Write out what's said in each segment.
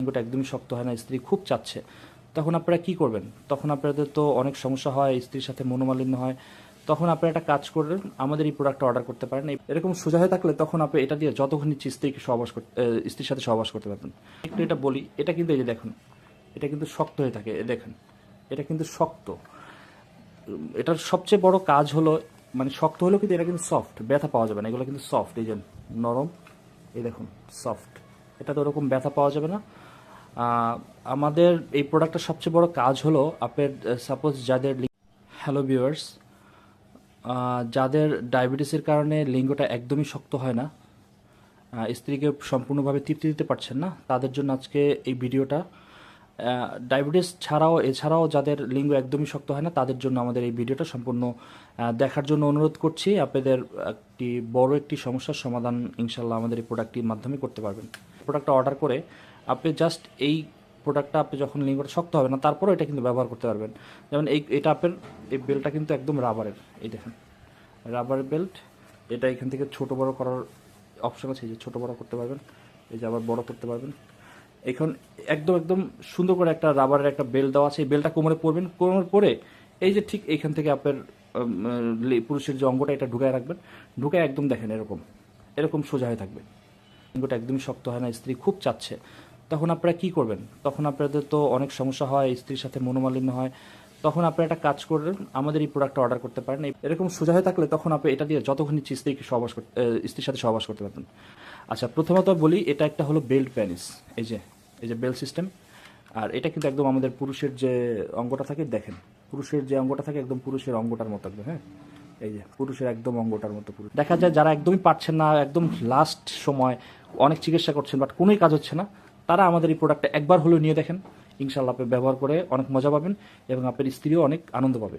লিঙ্গটা একদমই শক্ত হয় না, স্ত্রী খুব চাচ্ছে। তখন আপনারা কি করবেন? তখন আপনাদের তো অনেক সমস্যা হয়, স্ত্রীর সাথে মনোমালিন্য হয়। তখন আপনারা একটা কাজ করবেন আমাদের এই প্রোডাক্টটা অর্ডার করতে পারেন। এরকম সোজা হয়ে থাকলে তখন আপনি এটা দিয়ে যতক্ষণ ইচ্ছে স্ত্রীকে সহবাস করতে স্ত্রীর সাথে সহবাস করতে পারবেন। একটু এটা বলি, এটা কিন্তু এই যে দেখুন, এটা কিন্তু শক্ত হয়ে থাকে দেখেন, এটা কিন্তু শক্ত। এটার সবচেয়ে বড় কাজ হলো মানে শক্ত হলেও কিন্তু এটা কিন্তু সফট ব্যথা পাওয়া যাবে না, এগুলো কিন্তু সফট এই যে নরম, এই দেখুন সফট এটা তো ওরকম ব্যথা পাওয়া যাবে না। আমাদের এই প্রোডাক্টের সবচেয়ে বড় কাজ হলো আপনার সাপোজ যাদের হ্যালো ভিউয়ার্স যাদের ডায়াবেটিসের কারণে লিঙ্গটা একদমই শক্ত হয় না স্ত্রীকে সম্পূর্ণভাবে তৃপ্তি দিতে পারছেন না, তাদের জন্য আজকে এই ভিডিওটা ডায়াবেটিস ছাড়াও, এছাড়াও যাদের লিঙ্গ একদমই শক্ত হয় না, তাদের জন্য আমাদের এই ভিডিওটা সম্পূর্ণ দেখার জন্য অনুরোধ করছি আপনাদের একটি বড় একটি সমস্যার সমাধান ইনশাল্লাহ আমাদের এই প্রোডাক্টটির মাধ্যমে করতে পারবেন। প্রোডাক্টটা অর্ডার করে আপনি জাস্ট এই প্রোডাক্টটা আপনি যখন লিঙ্গটা শক্ত হবে না, তারপরেও এটা কিন্তু ব্যবহার করতে পারবেন। যেমন এই, এটা আপনার, এই বেলটা কিন্তু একদম রাবারের এই দেখেন। রাবার বেল্ট এটা এখান থেকে ছোট বড় করার অপশন আছে যে ছোট বড় করতে পারবেন, এই যে আবার বড় করতে পারবেন। এখন একদম একদম সুন্দর করে একটা রাবারের একটা বেল্ট দেওয়া আছে, এই বেল্টটা কোমরে পরবেন, কোমরে পরে এই যে ঠিক এইখান থেকে আপনার পুরুষের যে অঙ্গটা, এটা ঢুকায় রাখবেন, ঢুকায় একদম দেখেন এরকম এরকম সোজা হয়ে থাকবে। লিঙ্গটা একদমই শক্ত হয় না, স্ত্রী খুব চাচ্ছে। তখন আপনারা কি করবেন? তখন আপনাদের তো অনেক সমস্যা হয়, স্ত্রীর সাথে মনোমালিন্য হয়। তখন আপনারা একটা কাজ করবেন আমাদের এই প্রোডাক্টটা অর্ডার করতে পারেন। এরকম সোজা হয়ে থাকলে তখন আপনি এটা দিয়ে যতক্ষণ ইচ্ছে স্ত্রীকে সহবাস করতে স্ত্রীর সাথে সহবাস করতে পারবেন। আচ্ছা প্রথমত বলি, এটা একটা হলো বেল্ট প্যানিস এই যে এই যে বেল্ট সিস্টেম আর এটা কিন্তু একদম আমাদের পুরুষের যে অঙ্গটা থাকে, দেখেন, পুরুষের যে অঙ্গটা থাকে একদম পুরুষের অঙ্গটার মতো একদম হ্যাঁ? এই যে, পুরুষের একদম অঙ্গটার মতো পুরুষ। দেখা যায় যারা একদমই পারছেন না, একদম লাস্ট সময় অনেক চিকিৎসা করছেন বাট কোনোই কাজ হচ্ছে না। তারা আমাদের এই প্রোডাক্টটা একবার হলেও নিয়ে দেখেন। ইনশাল্লাহ আপনি ব্যবহার করে অনেক মজা পাবেন এবং আপনার স্ত্রীও অনেক আনন্দ পাবে।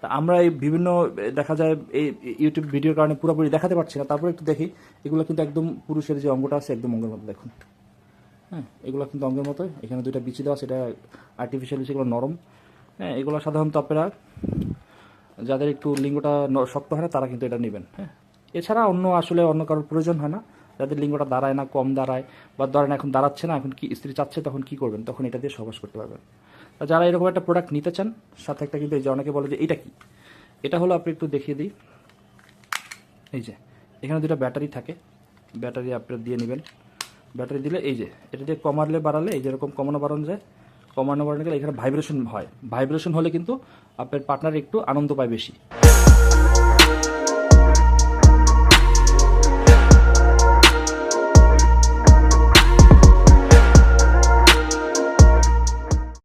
তা আমরা এই বিভিন্ন দেখা যায়, এই ইউটিউব ভিডিওর কারণে পুরোপুরি দেখাতে পারছি না। তারপরে একটু দেখি, এগুলো কিন্তু একদম পুরুষের যে অঙ্গটা আছে, একদম অঙ্গের মতো, দেখুন। হ্যাঁ এগুলো কিন্তু অঙ্গের মতো এখানে দুইটা বিচি দেওয়া সেটা আর্টিফিশিয়াল সেগুলো নরম। হ্যাঁ এগুলো সাধারণত আপনারা, যাদের একটু লিঙ্গটা শক্ত হয় না, তারা কিন্তু এটা নেবেন। হ্যাঁ এছাড়া অন্য আসলে অন্য কারোর প্রয়োজন হয় না। যাদের লিঙ্গটা দাঁড়ায় না, কম দাঁড়ায় বা ধরেন এখন দাঁড়াচ্ছে না, এখন কি স্ত্রী চাচ্ছে তখন কি করবেন? তখন এটা দিয়ে সহবাস করতে পারবেন। যারা এরকম একটা প্রোডাক্ট নিতে চান, সাথে একটা কিন্তু এই যে অনেকে বলে যে এটা কি? এটা হলো আপনি একটু দেখিয়ে দিই। এই যে, এখানে দুটো ব্যাটারি থাকে। ব্যাটারি আপনি দিয়ে নেবেন। ব্যাটারি দিলে এই যে, এটা দিয়ে কমালে বাড়ালে, এই যেরকম কমানো বাড়ানো যায়, কমানো বাড়ানো গেলে এখানে ভাইব্রেশন হয়। ভাইব্রেশন হলে কিন্তু আপনার পার্টনার একটু আনন্দ পায় বেশি।